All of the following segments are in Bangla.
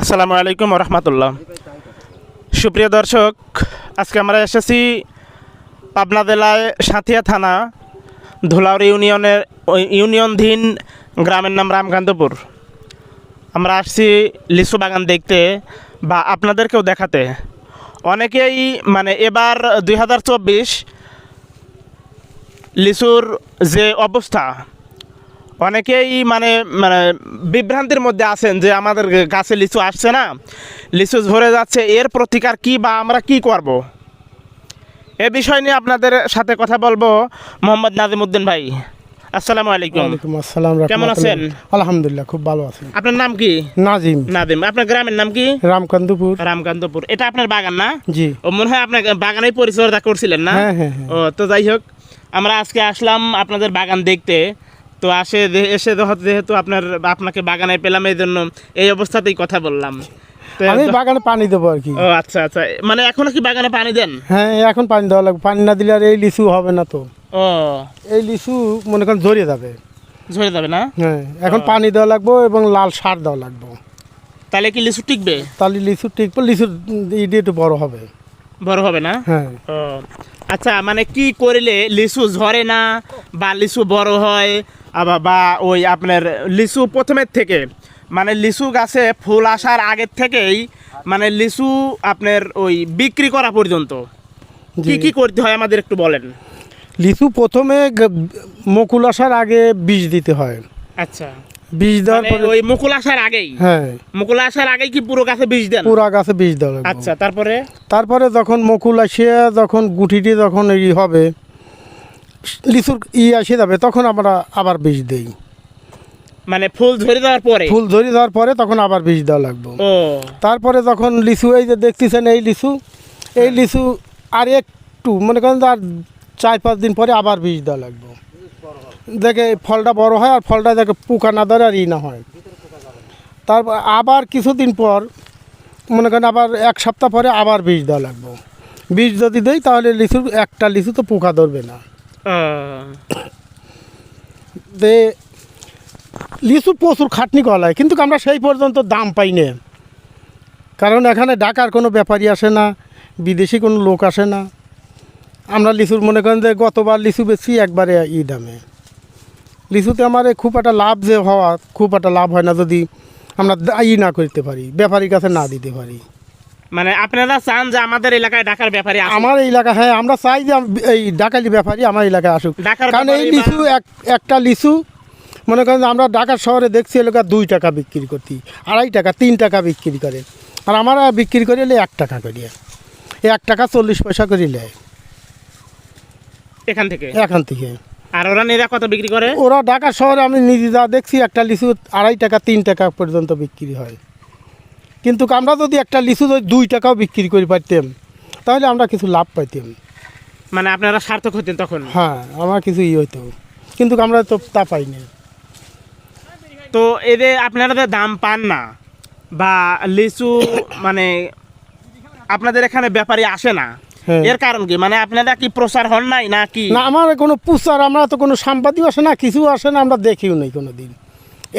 আসসালামু আলাইকুম রহমতুল্লাহ। সুপ্রিয় দর্শক, আজকে আমরা এসেছি পাবনা জেলায় সাঁথিয়া থানা, ধুলাউড়ি ইউনিয়নের ইউনিয়নধীন গ্রামের নাম রামকান্তপুর। আমরা আসছি লিচু বাগান দেখতে বা আপনাদেরকেও দেখাতে। অনেকেই মানে এবার দুই হাজার চব্বিশ লিচুর যে অবস্থা অনেকেই মানে মানে বিভ্রান্তির মধ্যে আছেন যে আমাদের গাছে লিচু আসছে না লিচু ঝরে যাচ্ছে এর প্রতিকার কি বা আমরা কি করব? এ বিষয় নিয়ে আপনাদের সাথে কথা বলব মোহাম্মদ নাজিমুদ্দিন ভাই। আসসালামু আলাইকুম। আসসালাম কেমন আছেন? আলহামদুলিল্লাহ খুব ভালো আছি। আপনার নাম কি? নাজিম। নাদিম আপনার গ্রামের নাম কি? রামকান্তপুর। রামকান্তপুর। এটা আপনার বাগান না? জি। ও মনে হয় আপনার বাগানেই পরিচর্যা করছিলেন না? হ্যাঁ, হ্যাঁ, হ্যাঁ। ও তো যাই হোক আমরা আজকে আসলাম আপনাদের বাগান দেখতে। তো আসে এসে যেহেতু আপনার আপনাকে বাগানে পেলাম এই জন্য এই অবস্থাতেই কথা বললাম। আমি বাগানে পানি দেবো আর কি। ও আচ্ছা আচ্ছা। মানে এখনও কি বাগানে পানি দেন? হ্যাঁ এখন পানি দেওয়া লাগবে। পানি না দিলে আর এই লিচু হবে না তো। ও। এই লিচু মনে করেন জড়িয়ে যাবে। ঝরে যাবে না? হ্যাঁ এখন পানি দেওয়া লাগবে এবং লাল সার দেওয়া লাগবে। তাহলে কি লিচু টিকবে? তাহলে লিচু টিকবে লিচুর ইডি একটু বড় হবে। বড় হবে না? হ্যাঁ। আচ্ছা মানে কি করলে লিচু ঝরে না বা লিচু বড় হয়? আবার বা ওই আপনার লিচু প্রথমের থেকে মানে লিচু গাছে ফুল আসার আগের থেকেই মানে লিচু আপনার ওই বিক্রি করা পর্যন্ত। কি। কি করতে হয় আমাদের একটু বলেন। লিচু প্রথমে মুকুল আসার আগে বীজ দিতে হয়। আচ্ছা। বীজ দেওয়ার মানে পরে ওই মুকুল আসার আগেই? হ্যাঁ। মুকুল আসার আগেই কি পুরো গাছে বীজ দেন পুরা গাছে বীজ দেওয়া আচ্ছা তারপরে? তারপরে যখন মুকুল আসিয়া যখন গুটিটি যখন ই হবে লিচুর ই আসে যাবে তখন আমরা আবার বীজ দেই। মানে ফুল ধরে দেওয়ার পরে? ফুল ধরে দেওয়ার পরে তখন আবার বীজ দেওয়া লাগবে। ও। তারপরে যখন লিচু এই যে দেখতেছেন এই লিচু এই লিচু আর একটু মনে করেন আর চার পাঁচ দিন পরে আবার বীজ দেওয়া লাগবে। দেখে ফলটা বড় হয় আর ফলটা দেখে পোকা না ধরে আর ই না হয়। তারপর আবার কিছুদিন পর মনে করেন আবার এক সপ্তাহ পরে আবার বীজ দেওয়া লাগবে। বীজ যদি দেই তাহলে লিচুর একটা লিচু তো পোকা ধরবে না। দে লিচু প্রচুর খাটনি করা হয় কিন্তু আমরা সেই পর্যন্ত দাম পাই না। কারণ এখানে ঢাকার কোনো ব্যাপারই আসে না বিদেশি কোনো লোক আসে না। আমরা লিচুর মনে করেন যে গতবার লিচু বেশি একবারে ই দামে। লিচুতে আমার খুব একটা লাভ যে হওয়া খুব একটা লাভ হয় না যদি আমরা ই না করতে পারি ব্যাপারীর কাছে না দিতে পারি। মানে আপনারা চান যে আমাদের এলাকায় ঢাকার ব্যাপারে আমার এলাকা হ্যাঁ আমরা চাই যে এই ডাকালি ব্যাপারী আমার এলাকায় আসুক। কারণ এই লিচু এক একটা লিচু মনে করেন যে আমরা ঢাকার শহরে দেখছি এলাকা দুই টাকা বিক্রি করতি আড়াই টাকা তিন টাকা বিক্রি করে। আর আমরা বিক্রি করে এলে এক টাকা করিয়ে এই এক টাকা চল্লিশ পয়সা করে নেয় এখান থেকে? এখান থেকে। আর ওরা নিরা কত বিক্রি করে? ওরা ঢাকা শহরে আমি নিজে যা দেখছি একটা লিচু আড়াই টাকা তিন টাকা পর্যন্ত বিক্রি হয়। কিন্তু আমরা যদি একটা লিচু যদি দুই টাকাও বিক্রি করে পারতাম তাহলে আমরা কিছু লাভ পাইতাম। মানে আপনারা সার্থক হতেন তখন? হ্যাঁ আমার কিছু ই হইতো। কিন্তু আমরা তো তা পাই না তো এদের আপনারা যে দাম পান না বা লিচু মানে আপনাদের এখানে ব্যাপারী আসে না। এর কারণ কি? মানে আপনারা কি প্রচার হন নাই নাকি? না আমার কোনো প্রচার আমরা তো কোনো সাংবাদিক আসে না কিছু আসে না আমরা দেখিও নাই কোনো দিন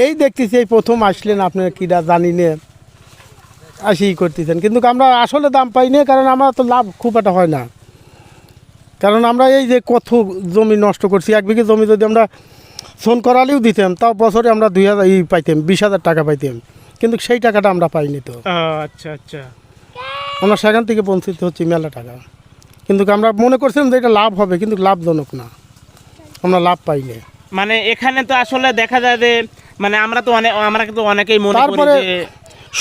এই দেখতেছি এই প্রথম আসলেন আপনারা কীরা জানি না আসি করতেছেন। কিন্তু আমরা আসলে দাম পাই না কারণ আমার তো লাভ খুব একটা হয় না। কারণ আমরা এই যে কত জমি নষ্ট করছি এক বিঘে জমি যদি আমরা সোন করালেও দিতাম তাও বছরে আমরা দুই হাজার ই পাইতাম বিশ হাজার টাকা পাইতাম। কিন্তু সেই টাকাটা আমরা পাইনি তো। আচ্ছা আচ্ছা। আমরা সেখান থেকে বঞ্চিত হচ্ছি মেলা টাকা। কিন্তু আমরা মনে করছিলাম যে এটা লাভ হবে কিন্তু লাভজনক না। আমরা লাভ পাইনি মানে এখানে তো আসলে দেখা যায় যে মানে আমরা তো অনেক আমরা কিন্তু অনেকেই মনে করি যে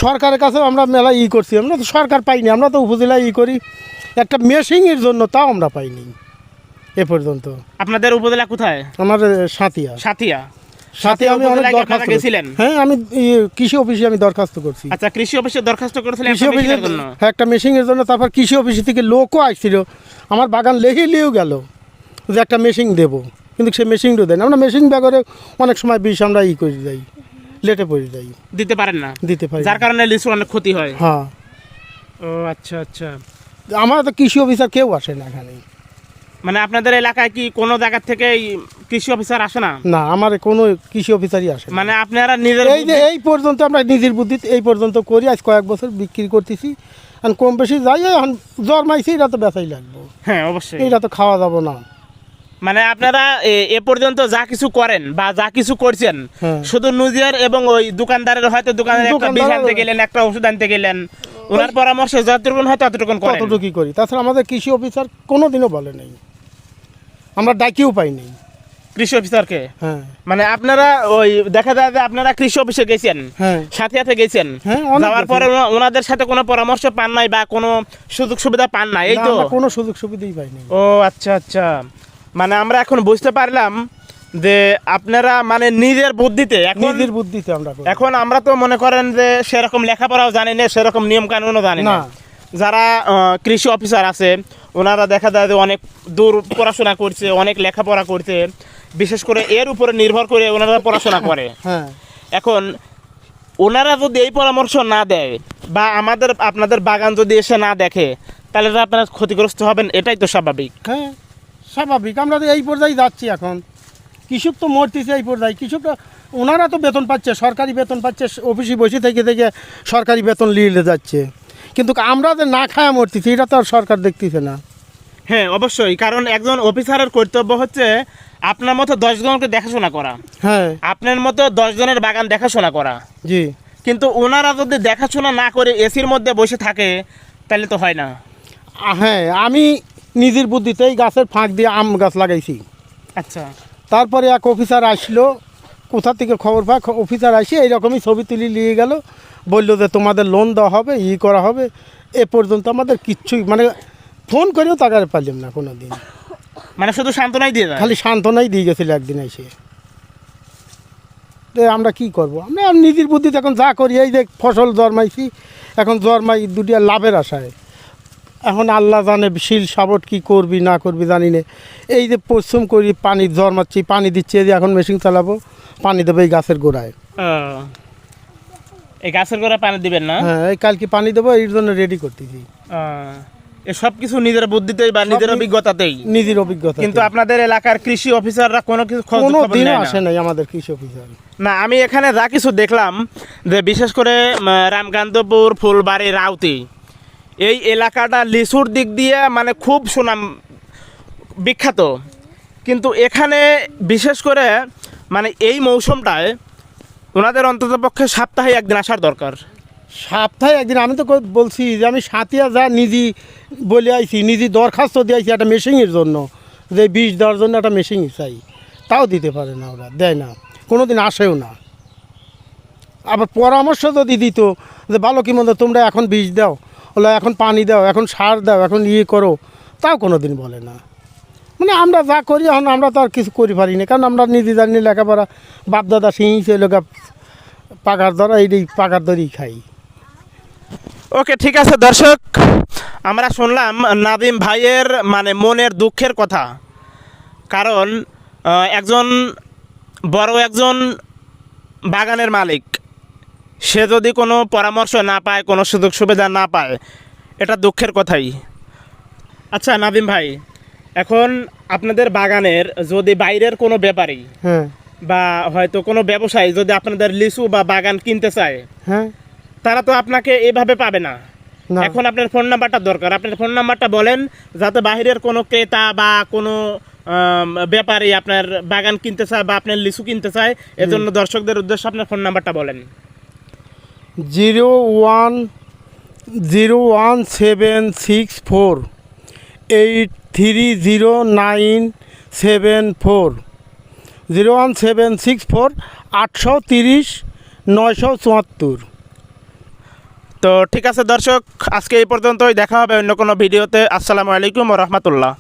সরকারের কাছেও আমরা মেলা ই করছি আমরা তো সরকার পাইনি আমরা তো উপজেলা ই করি। একটা মেশিংয়ের জন্য তাও আমরা পাইনি এ পর্যন্ত। আপনাদের উপজেলা কোথায়? আমাদের সাথিয়া। সাথিয়া। সাথে আমি অনেক দরখাস্ত গেছিলেন? হ্যাঁ আমি কৃষি অফিসে আমি দরখাস্ত করছি। আচ্ছা কৃষি অফিসে দরখাস্ত করেছিলেন কৃষি অফিসের জন্য? হ্যাঁ একটা মেশিনের জন্য তারপর কৃষি অফিস থেকে লোকও আসছিল। আমার বাগান লেগে নিয়েও গেল যে একটা মেশিন দেবো। কিন্তু সে মেশিনও দেয় না। আমরা মেশিন ব্যাগরে অনেক সময় বিষ আমরা ই করে যাই লেটে পড়ে যাই। দিতে পারেন না? দিতে পারি যার কারণে লিচু অনেক ক্ষতি হয়। হ্যাঁ। ও আচ্ছা আচ্ছা। আমার তো কৃষি অফিসার কেউ আসে না এখানে। মানে আপনাদের এলাকায় কি কোনো জায়গা থেকে কৃষি অফিসার আসে না? না আমার কোনো কৃষি অফিসারই আসে না। মানে আপনারা নিজের এই যে এই পর্যন্ত আমরা নিজের বুদ্ধিতে এই পর্যন্ত করি আজ কয়েক বছর বিক্রি করতেছি। আর কম বেশি যাই এখন জন্মাইছি এটা তো বেচাই লাগবো। হ্যাঁ অবশ্যই। এটা তো খাওয়া যাব না। মানে আপনারা এ- এ পর্যন্ত যা কিছু করেন বা যা কিছু করছেন হ্যাঁ। শুধু নুজিয়ার এবং ওই দোকানদারের হয়তো দোকানের একটা দোকানদারের- বিষ আনতে গেলেন একটা ওষুধ আনতে গেলেন ওনার পরামর্শে যতটুকু হয় ততটুকু করেন। কতটুকুই করি। তাছাড়া আমাদের কৃষি অফিসার কোনো দিনও বলে নেই। আমরা ডাকিও পাইনি কৃষি অফিসারকে? হ্যাঁ। মানে আপনারা ওই দেখা যায় যে আপনারা কৃষি অফিসে গেছেন হ্যাঁ। সাথে সাথে গেছেন হ্যাঁ, যাওয়ার পরে ওনাদের সাথে কোনো পরামর্শ পান নাই বা কোনো সুযোগ সুবিধা পান নাই এই তো? কোনো সুযোগ সুবিধাই পাইনি ও আচ্ছা আচ্ছা। মানে আমরা এখন বুঝতে পারলাম যে আপনারা মানে নিজের বুদ্ধিতে এখন নিজের বুদ্ধিতে আমরা এখন আমরা তো মনে করেন যে সেরকম লেখাপড়াও জানি না সেরকম নিয়ম কানুনও জানি না। যারা কৃষি অফিসার আছে ওনারা দেখা যায় যে অনেক দূর পড়াশোনা করছে অনেক লেখাপড়া করছে। বিশেষ করে এর উপরে নির্ভর করে ওনারা পড়াশোনা করে। হ্যাঁ। এখন ওনারা যদি এই পরামর্শ না দেয় বা আমাদের আপনাদের বাগান যদি এসে না দেখে তাহলে তো আপনারা ক্ষতিগ্রস্ত হবেন এটাই তো স্বাভাবিক। হ্যাঁ স্বাভাবিক। আমরা তো এই পর্যায়ে যাচ্ছি এখন। কৃষক তো মরতেছে এই পর্যায়ে। কৃষকরা ওনারা তো বেতন পাচ্ছে সরকারি বেতন পাচ্ছে অফিসে বসে থেকে থেকে সরকারি বেতন নিয়ে যাচ্ছে। কিন্তু আমরা যে না খায়া মরতেছি এটা তো আর সরকার দেখতেছে না। হ্যাঁ অবশ্যই কারণ একজন অফিসারের কর্তব্য হচ্ছে আপনার মতো দশজনকে দেখাশোনা করা। হ্যাঁ। আপনার মতো দশজনের বাগান দেখাশোনা করা। জি। কিন্তু ওনারা যদি দেখাশোনা না করে এসির মধ্যে বসে থাকে তাহলে তো হয় না। হ্যাঁ আমি নিজের বুদ্ধিতেই গাছের ফাঁক দিয়ে আম গাছ লাগাইছি। আচ্ছা। তারপরে এক অফিসার আসলো কোথা থেকে খবর পায় অফিসার আসি এইরকমই ছবি তুলি নিয়ে গেল। বলল যে তোমাদের লোন দেওয়া হবে ই করা হবে। এ পর্যন্ত আমাদের কিচ্ছুই মানে ফোন করেও তাকারে পারলাম না কোনো দিন মানে শুধু সান্ত্বনাই দিয়ে খালি সান্ত্বনাই দিয়ে গেছিল একদিন এসে। তো আমরা কি করব? আমরা নিজের বুদ্ধিতে এখন যা করি এই যে ফসল জন্মাইছি এখন জন্মাই দুটি লাভের আশায়। এখন আল্লাহ জানে শিল সাবট কি করবি না করবি জানি না। এই যে পরিশ্রম করি পানি জন্মাচ্ছি পানি দিচ্ছি এই যে এখন মেশিন চালাবো পানি দেবে এই গাছের গোড়ায়। এই গাছের গোড়া পানি দিবেন না? হ্যাঁ এই কালকে পানি দেবো এর জন্য রেডি করতেছি। এ সব কিছু নিজের বুদ্ধিতেই বা নিজের অভিজ্ঞতাতেই? নিজের অভিজ্ঞতা কিন্তু আপনাদের এলাকার কৃষি অফিসাররা কোনো কিছু খোঁজ কোনো খবর না। আসে নাই আমাদের কৃষি অফিসার। না আমি এখানে যা কিছু দেখলাম যে বিশেষ করে রামকান্তপুর ফুলবাড়ি রাউতি এই এলাকাটা লিচুর দিক দিয়ে মানে খুব সুনাম বিখ্যাত। কিন্তু এখানে বিশেষ করে মানে এই মৌসুমটায় ওনাদের অন্ততপক্ষে সপ্তাহে একদিন আসার দরকার। সপ্তাহে একদিন, আমি তো বলছি যে আমি সাথিয়া যা নিজে বলে আইছি, নিজে দরখাস্ত দিয়ে আইছি একটা মেশিনের জন্য, যে বিষ দেওয়ার জন্য একটা মেশিন চাই। তাও দিতে পারে না ওরা, দেয় না কোনো দিন আসেও না। আবার পরামর্শ যদি দিত যে ভালো কি মন্দ, তোমরা এখন বীজ দাও ওলা এখন পানি দাও, এখন সার দাও, এখন ইয়ে করো, তাও কোনো দিন বলে না। মানে আমরা যা করি এখন আমরা তো আর কিছু করি পারি না কারণ আমরা নিজে জানি লেখাপড়া, বাপদাদা সিঁড়ি লোক পাকার দ্বারা এই পাকার দরই খাই। ওকে, ঠিক আছে দর্শক, আমরা শুনলাম নাদিম ভাইয়ের মানে মনের দুঃখের কথা। কারণ একজন বড় একজন বাগানের মালিক, সে যদি কোনো পরামর্শ না পায়, কোনো সুযোগ সুবিধা না পায়, এটা দুঃখের কথাই। আচ্ছা নাদিম ভাই এখন আপনাদের বাগানের যদি বাইরের কোনো ব্যাপারী হ্যাঁ। বা হয়তো কোনো ব্যবসায়ী যদি আপনাদের লিচু বা বাগান কিনতে চায় হ্যাঁ। তারা তো আপনাকে এভাবে পাবে না। এখন আপনার ফোন নাম্বারটা দরকার। আপনার ফোন নাম্বারটা বলেন যাতে বাইরের কোনো ক্রেতা বা কোনো ব্যাপারী আপনার বাগান কিনতে চায় বা আপনার লিচু কিনতে চায় এজন্য দর্শকদের উদ্দেশ্যে আপনার ফোন নাম্বারটা বলেন। Zero one zero one seven six four eight three zero nine seven four zero one seven six four আটশো তিরিশ নয়শো চুয়াত্তর তো ঠিক আছে দর্শক, আজকে এই পর্যন্তই। দেখা হবে অন্য কোনো ভিডিওতে। আসসালামু আলাইকুম রহমতুল্লাহ।